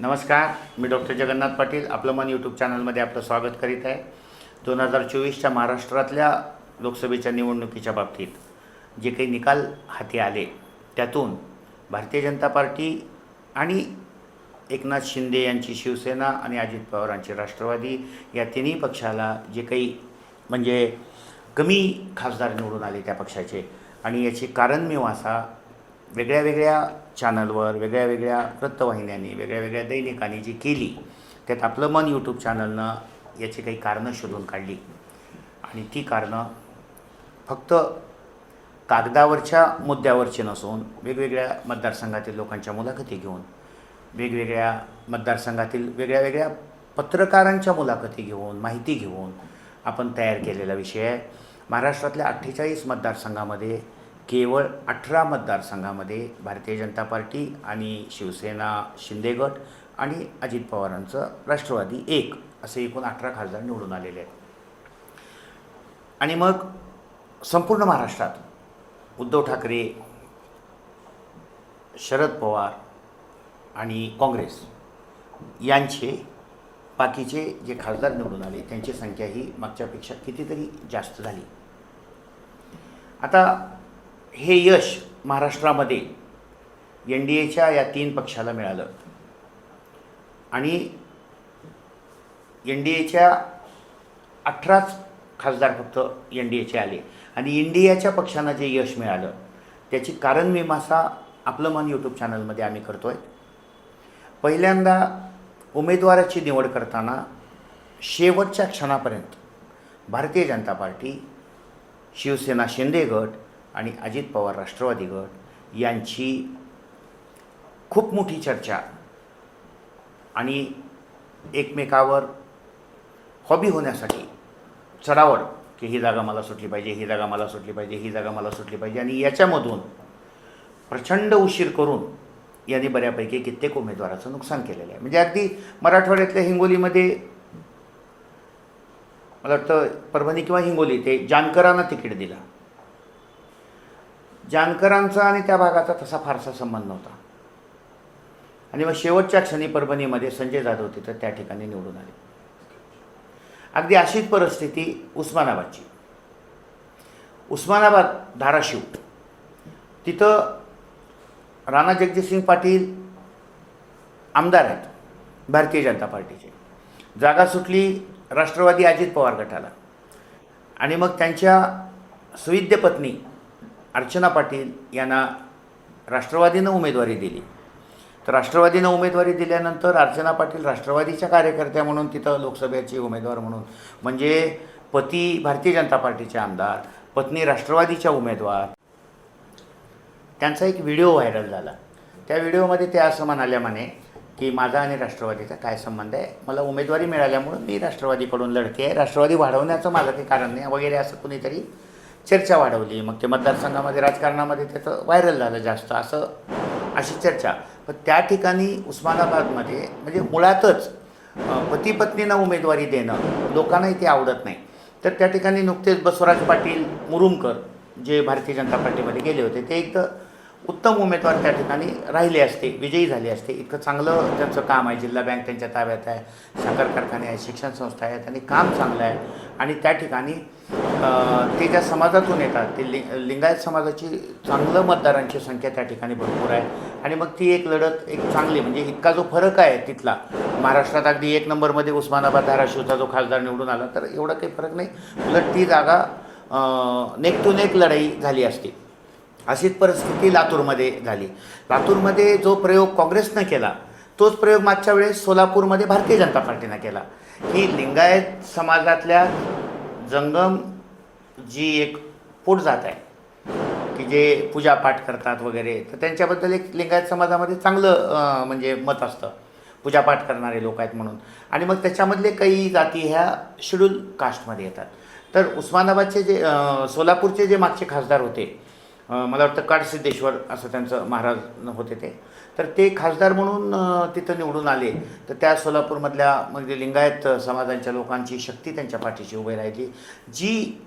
नमस्कार मी डॉक्टर जगन्नाथ पाटील आपलं मन यूट्यूब चॅनलमध्ये आपलं स्वागत करीत आहे. दोन हजार चोवीसच्या महाराष्ट्रातल्या लोकसभेच्या निवडणुकीच्या बाबतीत जे काही निकाल हाती आले त्यातून भारतीय जनता पार्टी आणि एकनाथ शिंदे यांची शिवसेना आणि अजित पवारांची राष्ट्रवादी या तिन्ही पक्षाला जे काही म्हणजे कमी खासदार निवडून आले त्या पक्षाचे. आणि याचे कारण मी वासा वेगळ्या वेगळ्या चॅनलवर वेगळ्या वेगळ्या वृत्तवाहिन्यांनी वेगळ्या वेगळ्या दैनिकांनी जी केली त्यात आपलं मन यूट्यूब चॅनलनं याची काही कारणं शोधून काढली. आणि ती कारणं फक्त कागदावरच्या मुद्द्यावरची नसून वेगवेगळ्या मतदारसंघातील लोकांच्या मुलाखती घेऊन वेगवेगळ्या मतदारसंघातील वेगळ्या वेगळ्या पत्रकारांच्या मुलाखती घेऊन माहिती घेऊन आपण तयार केलेला विषय आहे. महाराष्ट्रातल्या अठ्ठेचाळीस मतदारसंघामध्ये केवळ अठरा मतदारसंघामध्ये भारतीय जनता पार्टी आणि शिवसेना शिंदे गट आणि अजित पवारांचं राष्ट्रवादी एक असे एकूण अठरा खासदार निवडून आलेले आहेत. आणि मग संपूर्ण महाराष्ट्रात उद्धव ठाकरे शरद पवार आणि काँग्रेस यांचे बाकीचे जे खासदार निवडून आले त्यांची संख्या ही मागच्यापेक्षा कितीतरी जास्त झाली. आता हे यश महाराष्ट्रामध्ये एन डी एच्या या तीन पक्षाला मिळालं. आणि एन डी एच्या अठराच खासदार फक्त एन डी एचे आले. आणि इंडियाच्या पक्षांना जे यश मिळालं त्याची कारण मीमांसा आपलं मन यूट्यूब चॅनलमध्ये आम्ही करतो आहे पहिल्यांदा उमेदवाराची निवड करताना शेवटच्या क्षणापर्यंत भारतीय जनता पार्टी शिवसेना शिंदे गट आणि अजित पवार राष्ट्रवादी गट यांची खूप मोठी चर्चा आणि एकमेकावर हॉबी होण्यासाठी चढावड की ही जागा मला सुटली पाहिजे ही जागा मला सुटली पाहिजे ही जागा मला सुटली पाहिजे आणि याच्यामधून प्रचंड उशीर करून यांनी बऱ्यापैकी कित्येक उमेदवाराचं नुकसान केलेलं आहे. म्हणजे अगदी मराठवाड्यातल्या हिंगोलीमध्ये मला वाटतं परभणी किंवा हिंगोली ते जानकरांना तिकीट दिलं. जानकरांचा आणि त्या भागाचा तसा फारसा संबंध नव्हता. आणि मग शेवटच्या क्षणी परभणीमध्ये संजय जाधव तिथं त्या ठिकाणी निवडून आले. अगदी अशीच परिस्थिती उस्मानाबादची. उस्मानाबाद धाराशिव. तिथं राणा जगजितसिंग पाटील आमदार आहेत भारतीय जनता पार्टीचे. जागा सुटली राष्ट्रवादी अजित पवार गटाला. आणि मग त्यांच्या सुविद्य पत्नी अर्चना पाटील यांना राष्ट्रवादीनं उमेदवारी दिली. तर राष्ट्रवादीनं उमेदवारी दिल्यानंतर अर्चना पाटील राष्ट्रवादीच्या कार्यकर्त्या म्हणून तिथं लोकसभेचे उमेदवार म्हणून म्हणजे पती भारतीय जनता पार्टीचे आमदार पत्नी राष्ट्रवादीच्या उमेदवार. त्यांचा एक व्हिडिओ व्हायरल झाला. त्या व्हिडिओमध्ये त्या असं म्हणाल्या म्हणे की माझा आणि राष्ट्रवादीचा काय संबंध आहे? मला उमेदवारी मिळाल्यामुळं मी राष्ट्रवादीकडून लढते आहे. राष्ट्रवादी वाढवण्याचं माझं काही कारण नाही वगैरे असं कुणीतरी चर्चा वाढवली. मग ते मतदारसंघामध्ये राजकारणामध्ये त्याचं व्हायरल झालं जास्त असं अशी चर्चा. पण त्या ठिकाणी उस्मानाबादमध्ये म्हणजे मुळातच पती पत्नींना उमेदवारी देणं लोकांनाही ते आवडत नाही. तर त्या ठिकाणी नुकतेच बसवराज पाटील मुरुमकर जे भारतीय जनता पार्टीमध्ये गेले होते ते एक उत्तम उमेदवार त्या ठिकाणी राहिले असते विजयी झाले असते. इतकं चांगलं त्यांचं काम आहे जिल्हा बँक त्यांच्या ताब्यात आहे साखर कारखाने आहे शिक्षण संस्था आहेत आणि काम चांगलं आहे. आणि त्या ठिकाणी ते ज्या समाजातून येतात ते लिंग लिंगायत समाजाची चांगलं मतदारांची संख्या त्या ठिकाणी भरपूर आहे. आणि मग ती एक लढत एक चांगली म्हणजे इतका जो फरक आहे तिथला. महाराष्ट्रात अगदी एक नंबरमध्ये उस्मानाबाद धाराशिवचा जो खासदार निवडून आला तर एवढा काही फरक नाही. उलट ती जागा नेक टू नेक लढाई झाली असती. अशीच परिस्थिती लातूरमध्ये झाली. लातूरमध्ये जो प्रयोग काँग्रेसनं केला तोच प्रयोग मागच्या वेळेस सोलापूरमध्ये भारतीय जनता पार्टीनं केला. की लिंगायत समाजातल्या जंगम जी एक पोट जात आहे की जे पूजापाठ करतात वगैरे तर त्यांच्याबद्दल एक लिंगायत समाजामध्ये चांगलं म्हणजे मत असतं. पूजापाठ करणारे लोक आहेत म्हणून. आणि मग त्याच्यामधले काही जाती ह्या शेड्यूल कास्टमध्ये येतात. तर उस्मानाबादचे जे सोलापूरचे जे मागचे खासदार होते मला वाटतं काडसिद्धेश्वर असं त्यांचं महाराज होते ते तर ते खासदार म्हणून तिथं निवडून आले. तर त्या सोलापूरमधल्या म्हणजे लिंगायत समाजांच्या लोकांची शक्ती त्यांच्या पाठीशी उभी राहिली. जी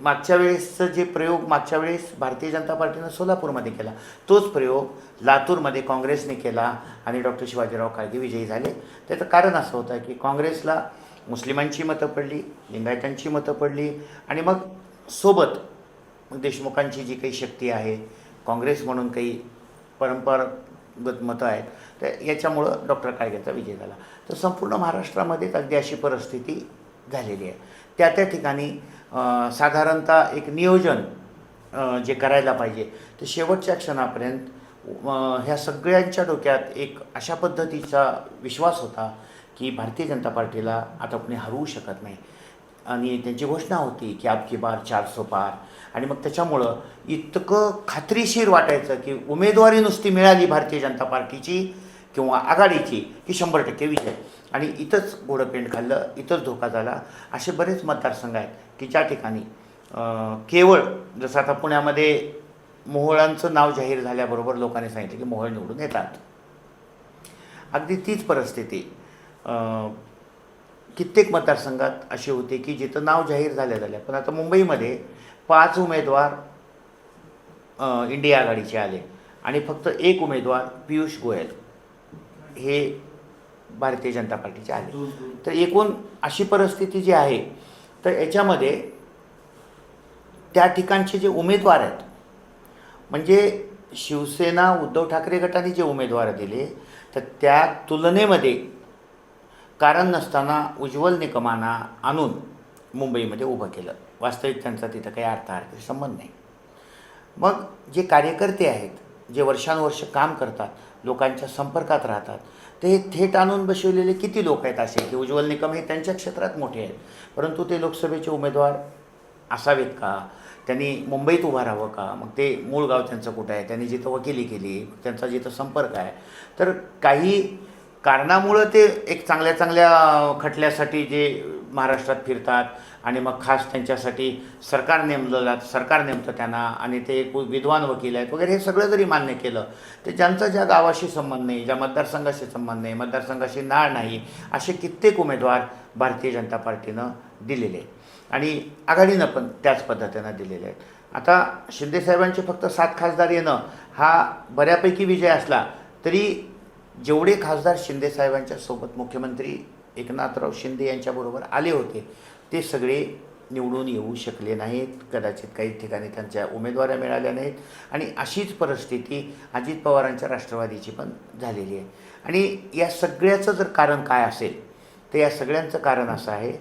मागच्या वेळेसचं जे प्रयोग मागच्या वेळेस भारतीय जनता पार्टीनं सोलापूरमध्ये केला तोच प्रयोग लातूरमध्ये काँग्रेसने केला आणि डॉक्टर शिवाजीराव काळगे विजयी झाले. त्याचं कारण असं होतं की काँग्रेसला मुस्लिमांची मतं पडली लिंगायतांची मतं पडली आणि मग सोबत देशमुखांची जी काही शक्ती आहे काँग्रेस म्हणून काही गतमतं मतं आहेत. तर याच्यामुळं डॉक्टर काळगेचा विजय झाला. तर संपूर्ण महाराष्ट्रामध्येच अगदी अशी परिस्थिती झालेली आहे. त्या त्या ठिकाणी साधारणतः एक नियोजन जे करायला पाहिजे ते शेवटच्या क्षणापर्यंत ह्या सगळ्यांच्या डोक्यात एक अशा पद्धतीचा विश्वास होता की भारतीय जनता पार्टीला आता कोणी हरवू शकत नाही. आणि त्यांची घोषणा होती की आपकी बार चार सो पार. आणि मग त्याच्यामुळं इतकं खात्रीशीर वाटायचं की उमेदवारी नुसती मिळाली भारतीय जनता पार्टीची किंवा आघाडीची की शंभर टक्के विजय. आणि इथंच घोडं पेंड खाल्लं इथंच धोका झाला. असे बरेच मतदारसंघ आहेत की ज्या ठिकाणी केवळ जसं आता पुण्यामध्ये मोहळांचं नाव जाहीर झाल्याबरोबर लोकांनी सांगितलं की मोहळ निवडून येतात. अगदी तीच परिस्थिती. कित्येक मतदारसंघात अशी होते की जिथं नाव जाहीर झाल्या झाल्या. पण आता मुंबईमध्ये पाच उमेदवार इंडिया आघाडीचे आले आणि फक्त एक उमेदवार पियुष गोयल हे भारतीय जनता पार्टीचे आले. तर एकूण अशी परिस्थिती जी आहे तर याच्यामध्ये त्या ठिकाणचे जे उमेदवार आहेत म्हणजे शिवसेना उद्धव ठाकरे गटाने जे उमेदवार दिले तर त्या तुलनेमध्ये कारण नसताना उज्ज्वल निकमांना आणून मुंबईमध्ये उभं केलं. वास्तविक त्यांचा तिथं काही अर्थार्थ संबंध नाही. मग जे कार्यकर्ते आहेत जे वर्षानुवर्ष काम करतात लोकांच्या संपर्कात राहतात ते थेट आणून बसवलेले किती लोक आहेत असे? की उज्ज्वल निकम हे त्यांच्या क्षेत्रात मोठे आहेत. परंतु ते लोकसभेचे उमेदवार असावेत का? त्यांनी मुंबईत उभं राहावं का? मग ते मूळ गाव त्यांचं कुठं आहे? त्यांनी जिथं वकिली केली त्यांचा जिथं संपर्क आहे. तर काही कारणामुळं ते एक चांगल्या चांगल्या खटल्यासाठी जे महाराष्ट्रात फिरतात आणि मग खास त्यांच्यासाठी सरकार नेमलं सरकार नेमतं त्यांना आणि ते एक विद्वान वकील आहेत वगैरे हे सगळं जरी मान्य केलं तर ज्यांचा ज्या गावाशी संबंध नाही ज्या मतदारसंघाशी संबंध नाही मतदारसंघाशी नाळ नाही असे कित्येक उमेदवार भारतीय जनता पार्टीनं दिलेले आणि आघाडीनं पण त्याच पद्धतीनं दिलेले आहेत. आता शिंदेसाहेबांचे फक्त सात खासदार येणं हा बऱ्यापैकी विजय असला तरी जेवढे खासदार शिंदेसाहेबांच्या सोबत मुख्यमंत्री एकनाथराव शिंदे यांच्याबरोबर आले होते ते सगळे निवडून येऊ शकले नाहीत. कदाचित काही ठिकाणी त्यांच्या उमेदवाऱ्या मिळाल्या नाहीत. आणि अशीच परिस्थिती अजित पवारांच्या राष्ट्रवादीची पण झालेली आहे. आणि या सगळ्याचं जर कारण काय असेल तर या सगळ्यांचं कारण असं आहे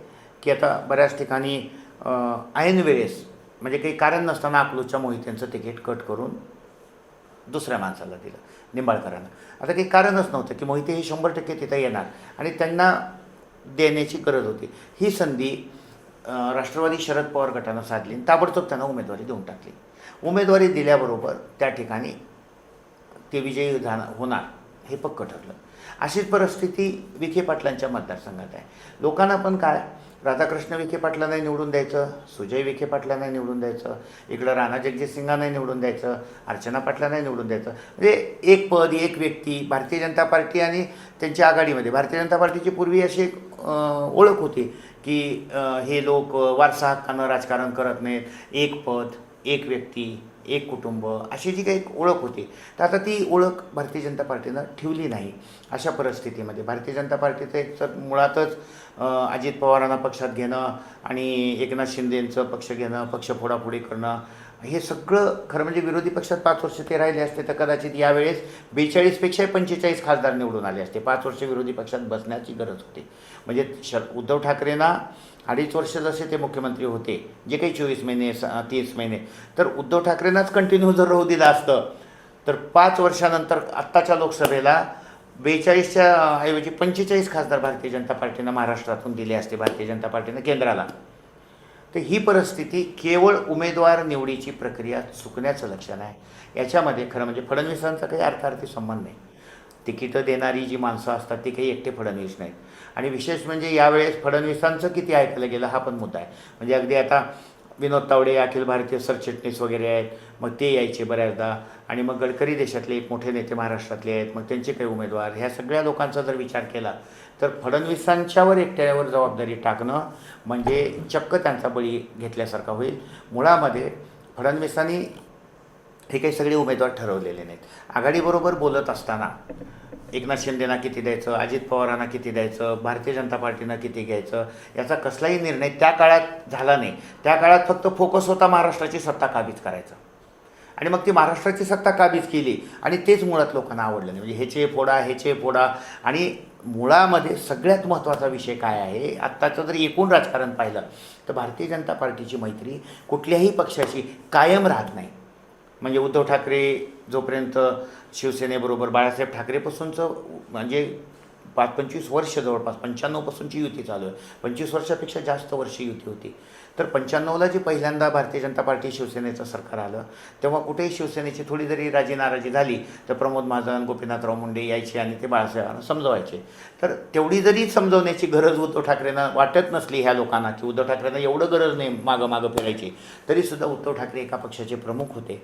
की आता बऱ्याच ठिकाणी ऐनवेळेस ऐन वेळेस म्हणजे काही कारण नसताना अकलूजच्या मोहित्यांचं तिकीट कट करून दुसऱ्या माणसाला दिलं निंबाळकरांना. आता काही कारणच नव्हतं की मोहिते हे शंभर टक्के तिथं येणार. आणि त्यांना देण्याची गरज होती. ही संधी राष्ट्रवादी शरद पवार गटानं साधली आणि ताबडतोब त्यांना उमेदवारी देऊन टाकली. उमेदवारी दिल्याबरोबर त्या ठिकाणी ते विजयी जाणार होणार. हे पक्क ठरलं. अशीच परिस्थिती विखे पाटलांच्या मतदारसंघात आहे. लोकांना पण काय? राधाकृष्ण विखे पाटलांना निवडून द्यायचं सुजय विखे पाटलांना निवडून द्यायचं इकडं राणा जगजितसिंगांना निवडून द्यायचं अर्चना पाटलांना निवडून द्यायचं. म्हणजे एक पद एक व्यक्ती भारतीय जनता पार्टी आणि त्यांच्या आघाडीमध्ये. भारतीय जनता पार्टीची पूर्वी अशी एक ओळख होती की हे लोक वारसा हक्कानं राजकारण करत नाहीत. एक पद एक व्यक्ती एक कुटुंब अशी जी काही एक ओळख होती तर आता ती ओळख भारतीय जनता पार्टीनं ठेवली नाही. अशा परिस्थितीमध्ये भारतीय जनता पार्टीचं एक तर मुळातच अजित पवारांना पक्षात घेणं आणि एकनाथ शिंदेंचं पक्ष घेणं पक्ष फोडाफोडी करणं हे सगळं खरं म्हणजे विरोधी पक्षात पाच वर्ष ते राहिले असते तर कदाचित यावेळेस बेचाळीसपेक्षा पंचेचाळीस खासदार निवडून आले असते. पाच वर्ष विरोधी पक्षात बसण्याची गरज होती. म्हणजे शर उद्धव ठाकरेंना अडीच वर्ष जसे ते मुख्यमंत्री होते जे काही चोवीस महिने स तीस महिने तर उद्धव ठाकरेंनाच कंटिन्यू जर राहू दिलं असतं तर पाच वर्षानंतर आत्ताच्या लोकसभेला बेचाळीसच्या ऐवजी पंचेचाळीस खासदार भारतीय जनता पार्टीनं महाराष्ट्रातून दिले असते भारतीय जनता पार्टीनं केंद्राला. तर ही परिस्थिती केवळ उमेदवार निवडीची प्रक्रिया चुकण्याचं लक्षण आहे. याच्यामध्ये खरं म्हणजे फडणवीसांचा काही अर्थार्थी संबंध नाही. तिकीटं देणारी जी माणसं असतात ती काही एकटे फडणवीस नाहीत. आणि विशेष म्हणजे यावेळेस फडणवीसांचं किती ऐकलं गेलं हा पण मुद्दा आहे. म्हणजे अगदी आता विनोद तावडे अखिल भारतीय सरचिटणीस वगैरे आहेत मग ते यायचे बऱ्याचदा. आणि मग गडकरी देशातले एक मोठे नेते महाराष्ट्रातले आहेत मग त्यांचे काही उमेदवार. ह्या सगळ्या लोकांचा जर विचार केला तर फडणवीसांच्यावर एकट्यावर जबाबदारी टाकणं म्हणजे चक्क त्यांचा बळी घेतल्यासारखा होईल. मुळामध्ये फडणवीसांनी हे काही सगळे उमेदवार ठरवलेले नाहीत. आघाडीबरोबर बोलत असताना एकनाथ शिंदेना किती द्यायचं अजित पवारांना किती द्यायचं भारतीय जनता पार्टीनं किती घ्यायचं याचा कसलाही निर्णय त्या काळात झाला नाही. त्या काळात फक्त फोकस होता महाराष्ट्राची सत्ता काबीज करायचा. आणि मग ती महाराष्ट्राची सत्ता काबीज केली आणि तेच मुळात लोकांना आवडलं नाही. म्हणजे ह्याचे फोडा ह्याचे फोडा. आणि मुळामध्ये सगळ्यात महत्त्वाचा विषय काय आहे? आत्ताचं जर एकूण राजकारण पाहिलं तर भारतीय जनता पार्टीची मैत्री कुठल्याही पक्षाशी कायम राहत नाही. म्हणजे उद्धव ठाकरे जोपर्यंत शिवसेनेबरोबर बाळासाहेब ठाकरेपासूनचं म्हणजे पाच पंचवीस वर्ष जवळपास पंच्याण्णवपासूनची युती चालू आहे. पंचवीस वर्षापेक्षा जास्त वर्ष युती होती. तर पंच्याण्णवला जी पहिल्यांदा भारतीय जनता पार्टी शिवसेनेचं सरकार आलं तेव्हा कुठेही शिवसेनेची थोडी जरी राजी नाराजी झाली तर प्रमोद महाजन गोपीनाथराव मुंडे यायचे आणि ते बाळासाहेबांना समजवायचे. तर तेवढी जरी समजवण्याची गरज उद्धव ठाकरेंना वाटत नसली ह्या लोकांना की उद्धव ठाकरेंना एवढं गरज नाही मागं मागं फिरायची तरीसुद्धा उद्धव ठाकरे एका पक्षाचे प्रमुख होते.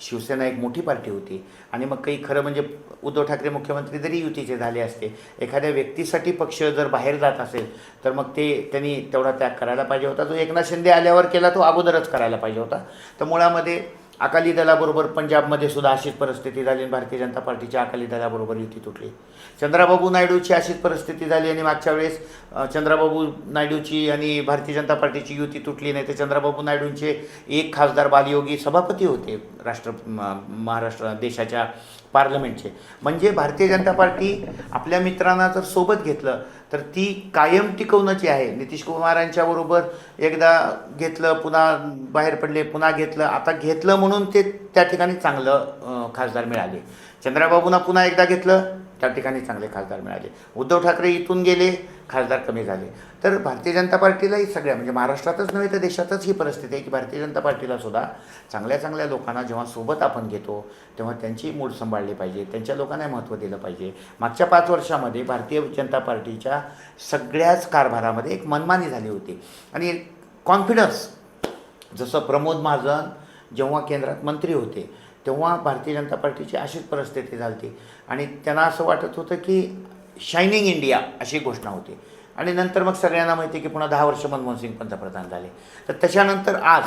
शिवसेना एक मोठी पार्टी होती. आणि मग काही खरं म्हणजे उद्धव ठाकरे मुख्यमंत्री जरी युतीचे झाले असते एखाद्या व्यक्तीसाठी पक्ष जर बाहेर जात असेल तर मग ते त्यांनी तेवढा त्याग करायला पाहिजे होता. जो एकनाथ शिंदे आल्यावर केला तो अगोदरच करायला पाहिजे होता. तर मुळामध्ये अकाली दलाबरोबर पंजाबमध्ये सुद्धा अशीच परिस्थिती झाली आणि भारतीय जनता पार्टीच्या अकाली दलाबरोबर युती तुटली. चंद्राबाबू नायडूची अशीच परिस्थिती झाली आणि मागच्या वेळेस चंद्राबाबू नायडूची आणि भारतीय जनता पार्टीची युती तुटली नाही तर चंद्राबाबू नायडूंचे एक खासदार बालयोगी सभापती होते राष्ट्र म- महाराष्ट्र देशाच्या पार्लमेंटचे. म्हणजे भारतीय जनता पार्टी आपल्या मित्रांना जर सोबत घेतलं तर ती कायम टिकवण्याची आहे. नितीश कुमारांच्या बरोबर एकदा घेतलं पुन्हा बाहेर पडले पुन्हा घेतलं आता घेतलं म्हणून ते त्या ठिकाणी चांगलं खासदार मिळाले. चंद्राबाबूंना पुन्हा एकदा घेतलं त्या ठिकाणी चांगले खासदार मिळाले. उद्धव ठाकरे इथून गेले खासदार कमी झाले. तर भारतीय जनता पार्टीलाही सगळ्या म्हणजे महाराष्ट्रातच नव्हे तर देशातच ही परिस्थिती आहे की भारतीय जनता पार्टीला सुद्धा चांगल्या चांगल्या लोकांना जेव्हा सोबत आपण घेतो तेव्हा त्यांची मूड सांभाळली पाहिजे त्यांच्या लोकांना महत्त्व दिलं पाहिजे. मागच्या पाच वर्षामध्ये भारतीय जनता पार्टीच्या सगळ्याच कारभारामध्ये एक मनमानी झाली होती. आणि कॉन्फिडन्स जसं प्रमोद महाजन जेव्हा केंद्रात मंत्री होते तेव्हा भारतीय जनता पार्टीची अशीच परिस्थिती झाली होती आणि त्यांना असं वाटत होतं की शायनिंग इंडिया अशी घोषणा होती. आणि नंतर मग सगळ्यांना माहिती आहे की पुन्हा दहा वर्ष मनमोहन सिंग पंतप्रधान झाले. तर त्याच्यानंतर आज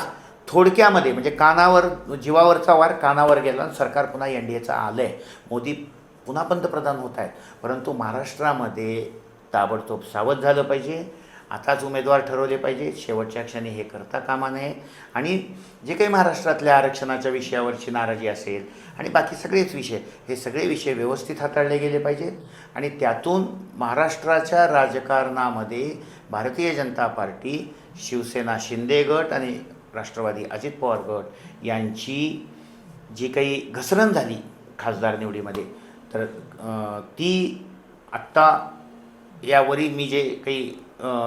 थोडक्यामध्ये म्हणजे कानावर जीवावरचा वार कानावर गेला आणि सरकार पुन्हा एन डी एचं आलं आहे मोदी पुन्हा पंतप्रधान होत आहेत. परंतु महाराष्ट्रामध्ये ताबडतोब सावध झालं पाहिजे. आताच उमेदवार ठरवले पाहिजे. शेवटच्या क्षणी हे करता कामा नये. आणि जे काही महाराष्ट्रातल्या आरक्षणाच्या विषयावरची नाराजी असेल आणि बाकी सगळेच विषय हे सगळे विषय व्यवस्थित हाताळले गेले पाहिजेत. आणि त्यातून महाराष्ट्राच्या राजकारणामध्ये भारतीय जनता पार्टी शिवसेना शिंदे गट आणि राष्ट्रवादी अजित पवार गट यांची जी काही घसरण झाली खासदार निवडीमध्ये तर ती आत्ता यावरी मी जे काही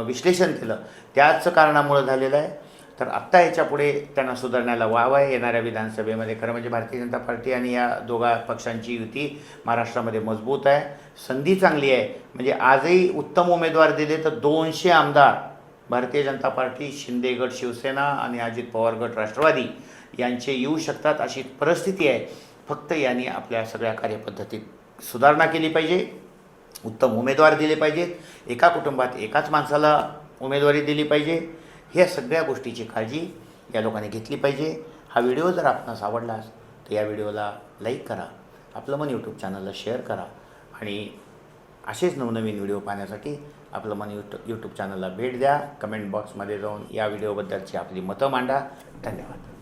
विश्लेषण केलं. त्याच कारणामुळं झालेलं आहे. तर आत्ता याच्यापुढे त्यांना सुधारण्याला वाव आहे येणाऱ्या विधानसभेमध्ये. खरं म्हणजे भारतीय जनता पार्टी आणि या दोघा पक्षांची युती महाराष्ट्रामध्ये मजबूत आहे. संधी चांगली आहे. म्हणजे आजही उत्तम उमेदवार दिले तर दोनशे आमदार भारतीय जनता पार्टी शिंदे गट शिवसेना आणि अजित पवार गट राष्ट्रवादी यांचे येऊ शकतात अशी परिस्थिती आहे. फक्त यांनी आपल्या सगळ्या कार्यपद्धतीत सुधारणा केली पाहिजे. उत्तम उमेदवार दिले पाहिजेत एका कुटुंबात एकाच माणसाला उमेदवारी दिली पाहिजे. ह्या सगळ्या गोष्टीची काळजी या लोकांनी घेतली पाहिजे. हा व्हिडिओ जर आपणास आवडलास तर या व्हिडिओला लाईक करा. आपलं मन यूट्यूब चॅनलला शेअर करा. आणि असेच नवनवीन व्हिडिओ पाहण्यासाठी आपलं मन यूट्यूब यूट्यूब चॅनलला भेट द्या. कमेंट बॉक्समध्ये जाऊन या व्हिडिओबद्दलची आपली मतं मांडा. धन्यवाद.